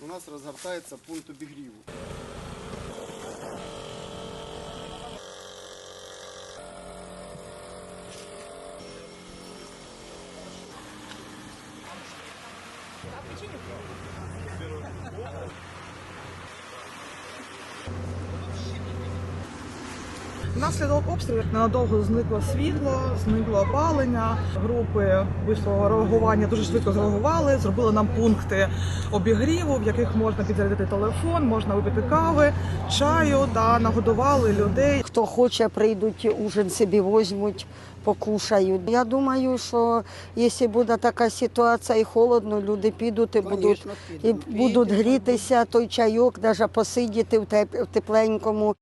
У нас розгортається пункт обігріву. Внаслідок обстрілів ненадовго зникло світло, зникло опалення. Групи швидкого реагування дуже швидко зреагували, зробили нам пункти обігріву, в яких можна підзарядити телефон, можна випити кави, чаю та нагодували людей. Хто хоче, прийдуть ужин собі візьмуть, покушають. Я думаю, що якщо буде така ситуація і холодно, люди підуть і будуть, і будуть грітися, той чайок, навіть посидіти в тепленькому.